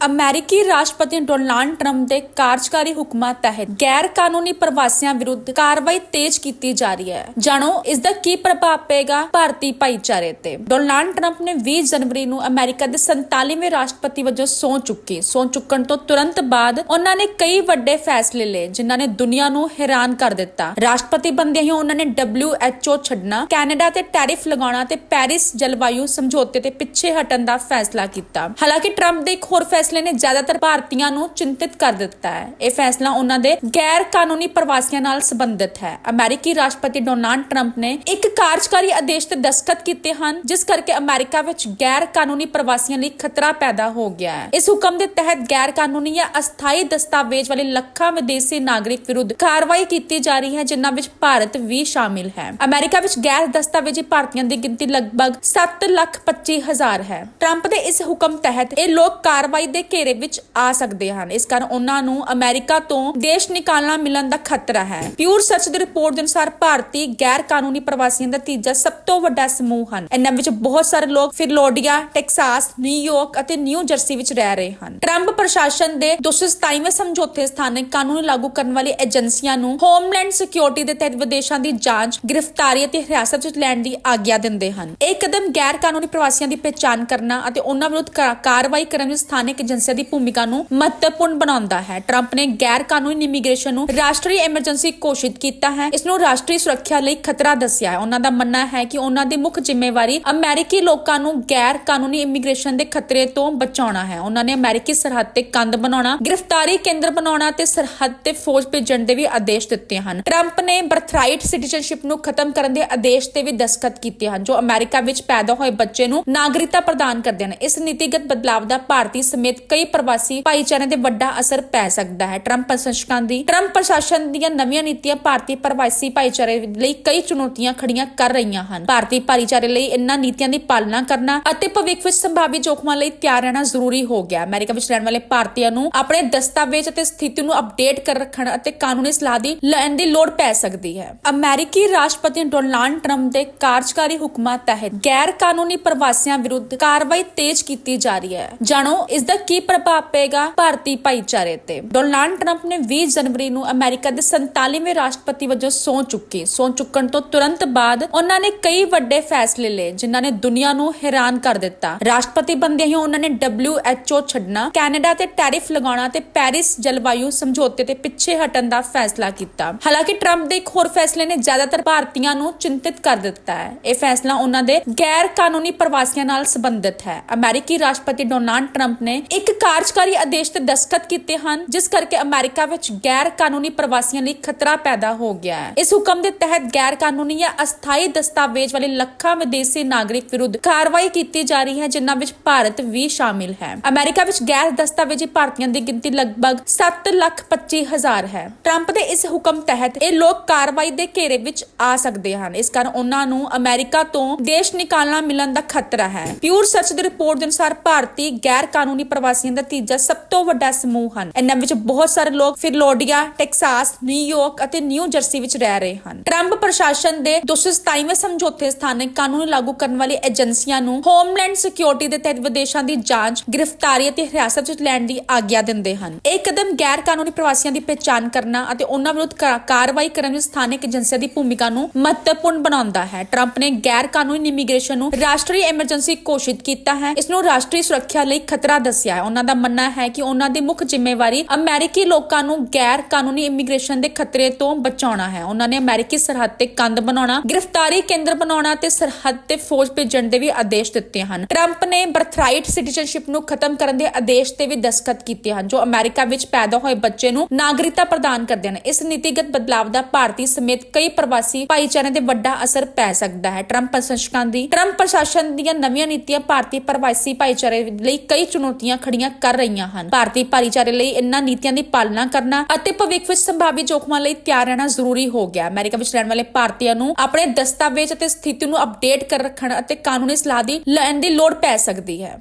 ਅਮਰੀਕੀ ਰਾਸ਼ਟਰਪਤੀ Donald Trump ਦੇ ਕਾਰਜਕਾਰੀ ਹੁਕਮਾਂ ਤਹਿਤ ਗੈਰ ਕਾਨੂੰਨੀ ਪ੍ਰਵਾਸੀਆਂ ਵਿਰੁੱਧ ਕਾਰਵਾਈ ਤੇਜ਼ ਕੀਤੀ ਜਾ ਰਹੀ ਹੈ। ਜਾਣੋ, ਇਸ ਦਾ ਕੀ ਪ੍ਰਭਾਵ ਪਏਗਾ ਭਾਰਤੀ ਭਾਈਚਾਰੇ ਤੇ। ਡੋਨਾਲਡ ਟਰੰਪ ਨੇ 20 ਜਨਵਰੀ ਨੂੰ ਅਮਰੀਕਾ ਦੇ 47ਵੇਂ ਰਾਸ਼ਟਰਪਤੀ ਵਜੋਂ ਸਹੁੰ ਚੁੱਕੀ। ਸਹੁੰ ਚੁੱਕਣ ਤੋਂ ਤੁਰੰਤ ਬਾਅਦ ਉਹਨਾਂ ਨੇ ਕਈ ਵੱਡੇ ਫੈਸਲੇ ਲਏ, ਜਿਨ੍ਹਾਂ ਨੇ ਦੁਨੀਆ ਨੂੰ ਹੈਰਾਨ ਕਰ ਦਿੱਤਾ। ਰਾਸ਼ਟਰਪਤੀ ਬੰਦਿਆਂ ਹੀ ਉਹਨਾਂ ਨੇ WHO ਛੱਡਣਾ, ਕੈਨੇਡਾ ਤੇ ਟੈਰਿਫ ਲਗਾਉਣਾ ਤੇ ਪੈਰਿਸ ਜਲਵਾਯੂ ਸਮਝੌਤੇ ਤੇ ਪਿੱਛੇ ਹਟਣ ਦਾ ਫੈਸਲਾ ਕੀਤਾ। ਹਾਲਾਂਕਿ ਟਰੰਪ ਦੇ ਇੱਕ ਹੋਰ ਫੈਸਲੇ ਨੇ ਜ਼ਿਆਦਾਤਰ ਭਾਰਤੀਆਂ ਨੂੰ ਚਿੰਤਿਤ ਕਰ ਦਿੱਤਾ ਹੈ। ਇਹ ਫੈਸਲਾ ਉਹਨਾਂ ਦੇ ਗੈਰ ਕਾਨੂੰਨੀ ਪ੍ਰਵਾਸੀਆਂ ਨਾਲ ਸੰਬੰਧਿਤ ਹੈ। ਅਮਰੀਕੀ ਰਾਸ਼ਟਰਪਤੀ ਡੋਨਾਲਡ ਟਰੰਪ ਨੇ ਇੱਕ ਕਾਰਜਕਾਰੀ ਆਦੇਸ਼ ਤੇ ਦਸਤਖਤ ਕੀਤੇ ਹਨ, ਜਿਸ ਕਰਕੇ ਅਮਰੀਕਾ ਵਿੱਚ ਗੈਰ ਕਾਨੂੰਨੀ ਪ੍ਰਵਾਸੀਆਂ ਲਈ ਖਤਰਾ ਪੈਦਾ ਹੋ ਗਿਆ ਹੈ। ਇਸ ਹੁਕਮ ਦੇ ਤਹਿਤ ਗੈਰ ਕਾਨੂੰਨੀ ਜਾਂ ਅਸਥਾਈ ਦਸਤਾਵੇਜ਼ ਵਾਲੇ ਲੱਖਾਂ ਵਿਦੇਸ਼ੀ ਨਾਗਰਿਕ ਵਿਰੁੱਧ ਕਾਰਵਾਈ ਕੀਤੀ ਜਾ ਰਹੀ ਹੈ, ਜਿਨ੍ਹਾਂ ਵਿੱਚ ਭਾਰਤ ਵੀ ਸ਼ਾਮਿਲ ਹੈ। ਅਮਰੀਕਾ ਵਿੱਚ ਗੈਰ ਦਸਤਾਵੇਜ਼ੀ ਭਾਰਤੀਆਂ ਦੀ ਗਿਣਤੀ ਲਗਭਗ 7 ਲੱਖ 25 ਹਜ਼ਾਰ ਹੈ। ਟਰੰਪ ਦੇ ਇਸ ਹੁਕਮ ਤਹਿਤ ਇਹ ਲੋਕ ਕਾਰਵਾਈ ਦੇ ਘੇਰੇ ਵਿੱਚ ਆ ਸਕਦੇ ਹਨ। ਇਸ ਕਾਰਨ ਉਹਨਾਂ ਨੂੰ ਅਮਰੀਕਾ ਤੋਂ ਦੇਸ਼ ਨਿਕਾਲਣਾ ਮਿਲਣ ਦਾ ਖਤਰਾ ਹੈ। ਪਿਊਰ ਸਰਚ ਦੀ ਰਿਪੋਰਟ ਦੇ ਅਨੁਸਾਰ ਭਾਰਤੀ ਗੈਰ ਕਾਨੂੰਨੀ ਪ੍ਰਵਾਸੀਆਂ ਦਾ ਤੀਜਾ ਸਭ ਤੋਂ ਵੱਡਾ ਸਮੂਹ ਹਨ। ਇਹਨਾਂ ਵਿੱਚ ਬਹੁਤ ਸਾਰੇ ਲੋਕ ਫਿਰਲੋਡੀਆ, ਟੈਕਸਾਸ ਨਿਊਯਾਰਕ ਅਤੇ ਨਿਊ ਜਰਸੀ ਵਿੱਚ ਰਹਿ ਰਹੇ ਹਨ। ਟਰੰਪ ਪ੍ਰਸ਼ਾਸਨ ਦੇ 227ਵੇਂ ਸਮਝੌਤੇ ਸਥਾਨਕ ਕਾਨੂੰਨ ਲਾਗੂ ਕਰਨ ਵਾਲੀ ਏਜੰਸੀਆਂ ਨੂੰ ਹੋਮਲੈਂਡ ਸਿਕਿਉਰਿਟੀ ਦੇ ਤਹਿਤ ਵਿਦੇਸ਼ਾਂ ਦੀ ਜਾਂਚ, ਗ੍ਰਿਫਤਾਰੀ ਅਤੇ ਹਿਰਾਸਤ ਵਿੱਚ ਲੈਣ ਦੀ ਆਗਿਆ ਦਿੰਦੇ ਹਨ। ਇਹ ਕਦਮ ਗੈਰ ਕਾਨੂੰਨੀ ਪ੍ਰਵਾਸੀਆਂ ਦੀ ਪਛਾਣ ਕਰਨਾ ਅਤੇ ਉਹਨਾਂ ਵਿਰੁੱਧ ਕਾਰਵਾਈ ਕਰਨ ਵਿੱਚ ਸਥਾਨਕ ਏਜੰਸੀਆਂ ਦੀ ਭੂਮਿਕਾ ਨੂੰ ਮਹੱਤਵਪੂਰਨ ਬਣਾਉਂਦਾ ਹੈ। ਟਰੰਪ ਨੇ ਗੈਰ ਕਾਨੂੰਨੀ ਇਮੀਗ੍ਰੇਸ਼ਨ ਨੂੰ ਰਾਸ਼ਟਰੀ ਐਮਰਜੈਂਸੀ ਘੋਸ਼ਿਤ ਕੀਤਾ ਹੈ। ਇਸ ਨੂੰ ਰਾਸ਼ਟਰੀ ਸੁਰੱਖਿਆ ਲਈ ਖਤਰਾ ਦੱਸਿਆ ਹੈ। ਉਹਨਾਂ ਦਾ ਮੰਨਣਾ ਹੈ ਕਿ ਉਹਨਾਂ ਦੀ ਮੁੱਖ ਜ਼ਿੰਮੇਵਾਰੀ ਅਮਰੀਕੀ ਲੋਕਾਂ ਨੂੰ ਗੈਰ ਕਾਨੂੰਨੀ ਇਮੀਗ੍ਰੇਸ਼ਨ ਦੇ ਖਤਰੇ ਤੋਂ ਬਚਾਉਣਾ ਹੈ। ਉਹਨਾਂ ਨੇ ਅਮਰੀਕੀ ਸਰਹੱਦ ਤੇ ਕੰਧ ਬਣਾਉਣਾ, ਗ੍ਰਿਫਤਾਰੀ ਕੇਂਦਰ ਬਣਾਉਣਾ ਤੇ ਸਰਹੱਦ ਤੇ ਫੌਜ ਭੇਜਣ ਦੇ ਵੀ ਆਦੇਸ਼ ਦਿੱਤੇ ਹਨ। ਟਰੰਪ ਨੇ ਬਰਥਰਾਈਟ ਸਿਟੀਜ਼ਨਸ਼ਿਪ ਨੂੰ ਖਤਮ ਕਰਨ ਦੇ ਆਦੇਸ਼ ਤੇ ਵੀ ਦਸਤਖਤ ਕੀਤੇ ਹਨ, ਜੋ ਅਮਰੀਕਾ ਵਿੱਚ ਪੈਦਾ ਹੋਏ ਬੱਚੇ ਨੂੰ ਨਾਗਰਿਕਤਾ ਪ੍ਰਦਾਨ ਕਰਦੇ ਹਨ। ਇਸ ਨੀਤੀਗਤ ਬਦਲਾਵ ਦਾ ਭਾਰਤੀ ਸਮੇਤ ਕਈ ਪ੍ਰਵਾਸੀ ਭਾਈਚਾਰੇ ਤੇ ਵੱਡਾ ਅਸਰ ਪੈ ਸਕਦਾ ਹੈ। ਟਰੰਪ ਪ੍ਰਸ਼ਾਸਕਾਂ ਦੀ ਟਰੰਪ ਪ੍ਰਸ਼ਾਸਨ ਦੀਆਂ ਨਵੀਆਂ ਨੀਤੀਆਂ ਭਾਰਤੀ ਪ੍ਰਵਾਸੀ ਭਾਈਚਾਰੇ ਲਈ ਕਈ ਚੁਣੌਤੀਆਂ ਖੜੀਆਂ ਕਰ ਰਹੀਆਂ ਹਨ। ਭਾਰਤੀ ਭਾਈਚਾਰੇ ਲਈ ਇਹਨਾਂ ਨੀਤੀਆਂ ਦੀ ਪਾਲਣਾ ਕਰਨਾ ਅਤੇ ਭਵਿੱਖ ਵਿੱਚ ਸੰਭਾਵੀ ਜੋਖਮਾਂ ਲਈ ਤਿਆਰ ਰਹਿਣਾ ਜ਼ਰੂਰੀ ਹੋ ਗਿਆ। ਅਮਰੀਕਾ ਵਿੱਚ ਰਹਿਣ ਵਾਲੇ ਭਾਰਤੀਆਂ ਨੂੰ ਆਪਣੇ ਦਸਤਾਵੇਜ਼ ਅਤੇ ਸਥਿਤੀ ਨੂੰ ਅਪਡੇਟ ਕਰ ਰੱਖਣ ਅਤੇ ਕਾਨੂੰਨੀ ਸਲਾਹ ਦੀ ਲੈਣ ਦੀ ਲੋੜ ਪੈ ਸਕਦੀ ਹੈ। ਅਮਰੀਕੀ ਰਾਸ਼ਟਰਪਤੀ ਡੋਨਾਲਡ ਟਰੰਪ ਦੇ ਕਾਰਜਕਾਰੀ ਹੁਕਮਾਂ ਤਹਿਤ ਗੈਰ ਕਾਨੂੰਨੀ ਪ੍ਰਵਾਸੀਆਂ ਵਿਰੁੱਧ ਕਾਰਵਾਈ ਤੇਜ਼ ਕੀਤੀ ਜਾ ਰਹੀ ਹੈ। ਜਾਣੋ, ਇਸ ਦਾ ਕੀ ਪ੍ਰਭਾਵ ਪਏਗਾ ਭਾਰਤੀ ਭਾਈਚਾਰੇ ਤੇ? ਡੋਨਾਲਡ ਟਰੰਪ ਨੇ 20 ਜਨਵਰੀ ਨੂੰ ਅਮਰੀਕਾ ਦੇ 47ਵੇਂ ਰਾਸ਼ਟਰਪਤੀ ਵਜੋਂ ਸਹੁੰ ਚੁੱਕੀ। ਸਹੁੰ ਚੁੱਕਣ ਤੋਂ ਤੁਰੰਤ ਬਾਅਦ ਉਹਨਾਂ ਨੇ ਕਈ ਵੱਡੇ ਫੈਸਲੇ ਲਏ, ਜਿਨ੍ਹਾਂ ਨੇ ਦੁਨੀਆ ਨੂੰ ਹੈਰਾਨ ਕਰ ਦਿੱਤਾ। ਰਾਸ਼ਟਰਪਤੀ ਬੰਦਿਆਂ ਹੀ ਉਹਨਾਂ ਨੇ WHO ਛੱਡਣਾ, ਕੈਨੇਡਾ ਤੇ ਟੈਰਿਫ ਲਗਾਉਣਾ ਤੇ ਪੈਰਿਸ ਜਲਵਾਯੂ ਸਮਝੌਤੇ ਤੇ ਪਿੱਛੇ ਹਟਣ ਦਾ ਫੈਸਲਾ ਕੀਤਾ। ਹਾਲਾਂਕਿ ਟਰੰਪ ਦੇ ਇੱਕ ਹੋਰ ਫੈਸਲੇ ਨੇ ਜ਼ਿਆਦਾਤਰ ਭਾਰਤੀਆਂ ਨੂੰ ਚਿੰਤਿਤ ਕਰ ਦਿੱਤਾ ਹੈ। ਇਹ ਫੈਸਲਾ ਉਹਨਾਂ ਦੇ ਗੈਰ ਕਾਨੂੰਨੀ ਪ੍ਰਵਾਸੀਆਂ ਨਾਲ ਸੰਬੰਧਿਤ ਹੈ। ਅਮਰੀਕੀ ਰਾਸ਼ਟਰਪਤੀ ਡੋਨਾਲਡ ਟਰੰਪ ਨੇ ਇੱਕ ਕਾਰਜਕਾਰੀ ਆਦੇਸ਼ ਤੇ ਦਸਖਤ ਕੀਤੇ ਹਨ, ਜਿਸ ਕਰਕੇ ਅਮਰੀਕਾ ਵਿੱਚ ਗੈਰ ਕਾਨੂੰਨੀ ਪ੍ਰਵਾਸੀਆਂ ਲਈ ਖਤਰਾ ਪੈਦਾ ਹੋ ਗਿਆ ਹੈ। ਇਸ ਹੁਕਮ ਦੇ ਤਹਿਤ ਗੈਰ ਕਾਨੂੰਨੀ ਜਾਂ ਅਸਥਾਈ ਦਸਤਾਵੇਜ਼ ਵਾਲੇ ਲੱਖਾਂ ਵਿਦੇਸ਼ੀ ਨਾਗਰਿਕ ਵਿਰੁੱਧ ਕਾਰਵਾਈ ਕੀਤੀ ਜਾ ਰਹੀ ਹੈ, ਜਿਨ੍ਹਾਂ ਵਿੱਚ ਭਾਰਤ ਵੀ ਸ਼ਾਮਿਲ ਹੈ। ਅਮਰੀਕਾ ਵਿੱਚ ਗੈਰ ਦਸਤਾਵੇਜ਼ੀ ਭਾਰਤੀਆਂ ਦੀ ਗਿਣਤੀ ਲਗਭਗ 7 ਲੱਖ 25 ਹਜ਼ਾਰ ਹੈ। ਟਰੰਪ ਦੇ ਇਸ ਹੁਕਮ ਤਹਿਤ ਇਹ ਲੋਕ ਕਾਰਵਾਈ ਦੇ ਘੇਰੇ ਵਿੱਚ ਆ ਸਕਦੇ ਹਨ। ਇਸ ਕਾਰਨ ਉਹਨਾਂ ਨੂੰ ਅਮਰੀਕਾ ਤੋਂ ਦੇਸ਼ ਨਿਕਾਲਣਾ ਮਿਲਣ ਦਾ ਖਤਰਾ ਹੈ। ਪਿਓਰ ਸਰਚ ਦੀ ਰਿਪੋਰਟ ਦੇ ਅਨੁਸਾਰ ਭਾਰਤੀ ਗੈਰ ਕਾਨੂੰਨੀ ਪ੍ਰਵਾਸੀਆਂ ਦਾ ਤੀਜਾ ਸਭ ਤੋਂ ਵੱਡਾ ਸਮੂਹ ਹਨ। ਇਹਨਾਂ ਵਿੱਚ ਬਹੁਤ ਸਾਰੇ ਲੋਕ ਫਿਰਲੋਡੀਆ ਟੈਕਸਾਸ ਨਿਊਯਾਰਕ ਅਤੇ ਨਿਊ ਜਰਸੀ ਵਿੱਚ ਰਹਿ ਰਹੇ ਹਨ। ਟਰੰਪ ਪ੍ਰਸ਼ਾਸਨ ਦੇ 227ਵੇਂ ਸਮਝੌਤੇ ਸਥਾਨਕ ਕਾਨੂੰਨ ਲਾਗੂ ਕਰਨ ਵਾਲੀ ਏਜੰਸੀਆਂ ਨੂੰ ਹੋਮਲੈਂਡ ਸਿਕਿਉਰਿਟੀ ਦੇ ਤਹਿਤ ਵਿਦੇਸ਼ਾਂ ਦੀ ਜਾਂਚ, ਗ੍ਰਿਫਤਾਰੀ ਅਤੇ ਹਿਰਾਸਤ ਵਿੱਚ ਲੈਣ ਦੀ ਆਗਿਆ ਦਿੰਦੇ ਹਨ। ਇਹ ਕਦਮ ਗੈਰ ਕਾਨੂੰਨੀ ਪ੍ਰਵਾਸੀਆਂ ਦੀ ਪਛਾਣ ਕਰਨਾ ਅਤੇ ਉਹਨਾਂ ਵਿਰੁੱਧ ਕਾਰਵਾਈ ਕਰਨ ਵਿੱਚ ਸਥਾਨਕ ਏਜੰਸੀਆਂ ਦੀ ਭੂਮਿਕਾ ਨੂੰ ਮਹੱਤਵਪੂਰਨ ਬਣਾਉਂਦਾ ਹੈ। ਟਰੰਪ ਨੇ ਗੈਰ ਕਾਨੂੰਨੀ ਇਮੀਗ੍ਰੇਸ਼ਨ ਨੂੰ ਰਾਸ਼ਟਰੀ ਐਮਰਜੈਂਸੀ ਘੋਸ਼ਿਤ ਕੀਤਾ ਹੈ। ਇਸ ਨੂੰ ਰਾਸ਼ਟਰੀ ਸੁਰੱਖਿਆ ਲਈ ਖਤਰਾ ਦੱਸਿਆ ਹੈ। ਉਹਨਾਂ ਦਾ ਮੰਨਣਾ ਹੈ ਕਿ ਉਹਨਾਂ ਦੀ ਮੁੱਖ ਜ਼ਿੰਮੇਵਾਰੀ ਅਮਰੀਕੀ ਲੋਕਾਂ ਨੂੰ ਗੈਰ ਕਾਨੂੰਨੀ ਇਮੀਗ੍ਰੇਸ਼ਨ ਦੇ ਖਤਰੇ ਤੋਂ ਬਚਾਉਣਾ ਹੈ। ਉਹਨਾਂ ਨੇ ਅਮਰੀਕੀ ਸਰਹੱਦ ਤੇ ਕੰਧ ਬਣਾਉਣਾ, ਗ੍ਰਿਫਤਾਰੀ ਕੇਂਦਰ ਬਣਾਉਣਾ ਤੇ ਸਰਹੱਦ ਤੇ ਫੌਜ ਭੇਜਣ ਦੇ ਵੀ ਆਦੇਸ਼ ਦਿੱਤੇ ਹਨ। ਟਰੰਪ ਨੇ ਬਰਥਰਾਈਟ ਸਿਟੀਜ਼ਨਸ਼ਿਪ ਨੂੰ ਖਤਮ ਕਰਨ ਦੇ ਆਦੇਸ਼ ਤੇ ਵੀ ਦਸਤਖਤ ਕੀਤੇ ਹਨ, ਜੋ ਅਮਰੀਕਾ ਵਿੱਚ ਪੈਦਾ ਹੋਏ ਬੱਚੇ ਨੂੰ ਨਾਗਰਿਕਤਾ ਪ੍ਰਦਾਨ ਕਰਦੇ ਹਨ। ਇਸ ਨੀਤੀਗਤ ਬਦਲਾਵ ਦਾ ਭਾਰਤੀ ਸਮੇਤ ਕਈ ਪ੍ਰਵਾਸੀ ਭਾਈਚਾਰਿਆਂ ਤੇ ਵੱਡਾ ਅਸਰ ਪੈ ਸਕਦਾ ਹੈ। ਟਰੰਪ ਪ੍ਰਸ਼ਾਸਕਾਂ ਦੀ, ਟਰੰਪ ਪ੍ਰਸ਼ਾਸਨ ਦੀਆਂ ਨਵੀਆਂ ਨੀਤੀਆਂ ਭਾਰਤੀ ਪ੍ਰਵਾਸੀ ਭਾਈਚਾਰੇ ਲਈ ਕਈ ਚੁਣੌਤੀਆਂ ਖੜੀਆਂ ਕਰ ਰਹੀਆਂ ਹਨ। ਭਾਰਤੀ ਭਾਈਚਾਰੇ ਲਈ ਇਹਨਾਂ ਨੀਤੀਆਂ ਦੀ ਪਾਲਣਾ ਕਰਨਾ ਅਤੇ ਭਵਿੱਖ ਵਿੱਚ ਸੰਭਾਵੀ ਜੋਖਮਾਂ ਲਈ ਤਿਆਰ ਰਹਿਣਾ ਜ਼ਰੂਰੀ ਹੋ ਗਿਆ। ਅਮਰੀਕਾ ਵਿੱਚ ਰਹਿਣ ਵਾਲੇ ਭਾਰਤੀਆਂ ਨੂੰ ਆਪਣੇ ਦਸਤਾਵੇਜ਼ ਅਤੇ ਸਥਿਤੀ ਨੂੰ ਅਪਡੇਟ ਕਰ ਰੱਖਣ ਅਤੇ ਕਾਨੂੰਨੀ ਸਲਾਹ ਦੀ ਲੈਣ ਦੀ ਲੋੜ ਪੈ ਸਕਦੀ ਹੈ।